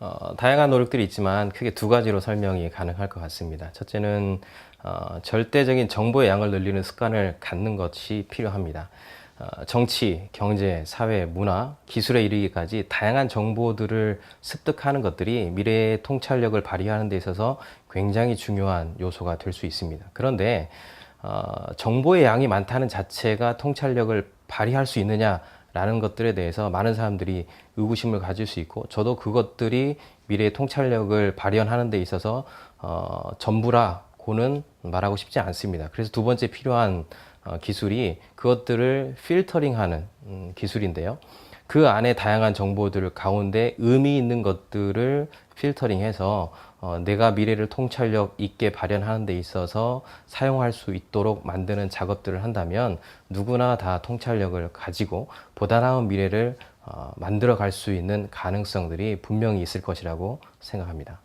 어, 다양한 노력들이 있지만 크게 두 가지로 설명이 가능할 것 같습니다. 첫째는 어, 절대적인 정보의 양을 늘리는 습관을 갖는 것이 필요합니다. 어, 정치, 경제, 사회, 문화, 기술에 이르기까지 다양한 정보들을 습득하는 것들이 미래의 통찰력을 발휘하는 데 있어서 굉장히 중요한 요소가 될 수 있습니다. 그런데 어, 정보의 양이 많다는 자체가 통찰력을 발휘할 수 있느냐 라는 것들에 대해서 많은 사람들이 의구심을 가질 수 있고 저도 그것들이 미래의 통찰력을 발현하는 데 있어서 어, 전부라고는 말하고 싶지 않습니다. 그래서 두 번째 필요한 어, 기술이 그것들을 필터링하는 음, 기술인데요. 그 안에 다양한 정보들 가운데 의미 있는 것들을 필터링해서 어, 내가 미래를 통찰력 있게 발현하는 데 있어서 사용할 수 있도록 만드는 작업들을 한다면 누구나 다 통찰력을 가지고 보다 나은 미래를 어, 만들어 갈 수 있는 가능성들이 분명히 있을 것이라고 생각합니다.